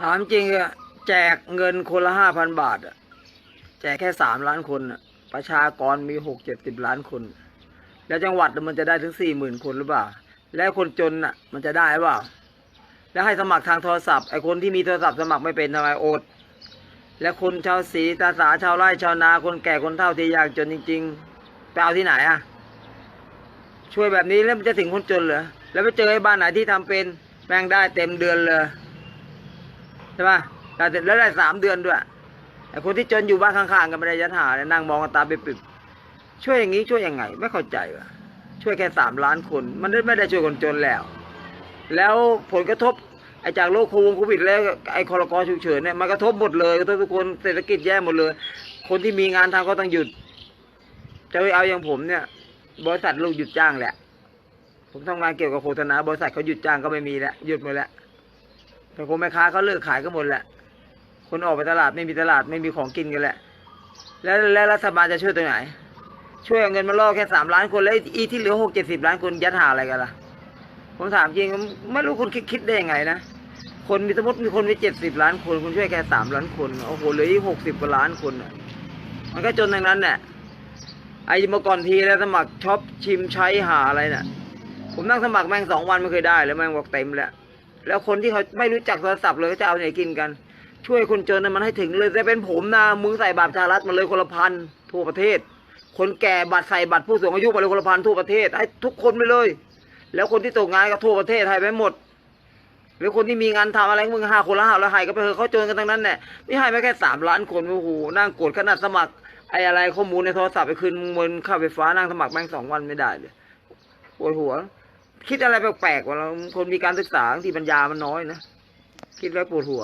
ถามจริงอะแจกเงินคนละห้าพันบาทอะแจกแค่สามล้านคนอะประชากรมีหกเจ็ดสิบล้านคน แล้วจังหวัดมันจะได้ถึงสี่หมื่นคนหรือเปล่า แล้วคนจนอะมันจะได้หรือเปล่า แล้วให้สมัครทางโทรศัพท์ไอ้คนที่มีโทรศัพท์สมัครไม่เป็นทำไมอด และคนชาวสีตาสาชาวไร่ชาวนาคนแก่คนเฒ่าที่ยากจนจริงๆไปเอาที่ไหนอะช่วยแบบนี้แล้วมันจะถึงคนจนเหรอแล้วไปเจอไอ้บ้านไหนที่ทำเป็นแม่งได้เต็มเดือนเลย ช่ป่ะได้เสร็จแล้วได้สามเดือนด้วยไอ้คนที่จนอยู่บ้านข้างๆกันไม่ได้ยัดหาเลยนั่งมองกันตาปิบๆช่วยอย่างนี้ช่วยยังไง ไม่เข้าใจว่ะช่วยแค่สามล้านคน มันไม่ได้ช่วยคนจนแล้ว แล้วผลกระทบไอ้จากโรคโควิดแล้วไอ้คอรกอฉุกเฉินเนี่ยมันกระทบหมดเลยกระทบทุกคนเศรษฐกิจแย่หมดเลย คนที่มีงานทำก็ต้องหยุด จะไปเอาอย่างผมเนี่ย บริษัทลูกหยุดจ้างแหละ ผมทำงานเกี่ยวกับโฆษณาบริษัทเขาหยุดจ้างก็ไม่มีแล้วหยุดหมดแล้ว แต่คนแม่ค้าเขาเลิกขายก็หมดแหละ คนออกไปตลาดไม่มีตลาดไม่มีของกินกันแหละ แล้วแล้วรัฐบาลจะช่วยตรงไหน ช่วยเอาเงินมาล่อแค่สามล้านคนแล้วอีที่เหลือหกเจ็ดสิบล้านคนยัดหาอะไรกันล่ะ ผมถามจริงผมไม่รู้คุณคิดคิดได้ยังไงนะ คนมีสมมติมีคนมีเจ็ดสิบล้านคน คุณช่วยแค่สามล้านคนโอ้โหเหลืออีกหกสิบกว่าล้านคนน่ะมันก็จนทั้งนั้นแหละไอ้เมื่อก่อนทีแล้วสมัครช็อปชิมใช้หาอะไรน่ะ ผมนั่งสมัครแม่งสองวันไม่เคยได้แล้วแม่งบอกเต็มแล้ว แล้วคนที่เขาไม่รู้จักโทรศัพท์เลยก็จะเอาไหนกินกัน ช่วยคนจนมันให้ถึงเลยแต่เป็นผมนะมึงใส่บัตรชารัฐมาเลยคนละพันทั่วประเทศ คนแก่บัตรใส่บัตรผู้สูงอายุมาเลยคนละพันทั่วประเทศให้ทุกคนไปเลย แล้วคนที่ตกงานก็ทั่วประเทศให้ไปหมดหรือคนที่มีงานทำอะไรมึงห้าคนละห้าแล้วให้ก็ไปเถอะเขาจนกันทั้งนั้นแหละนี่ให้ไปแค่สามล้านคนโอ้โหนั่งกดขนาดสมัครไอ้อะไรข้อมูลในโทรศัพท์ไปคืนเงินค่าไฟฟ้านั่งสมัครแม่งสองวันไม่ได้เลยปวดหัว คิดอะไรแปลกๆว่าเราคนมีการศึกษาที่ปัญญามันน้อยนะ คิดแล้วปวดหัว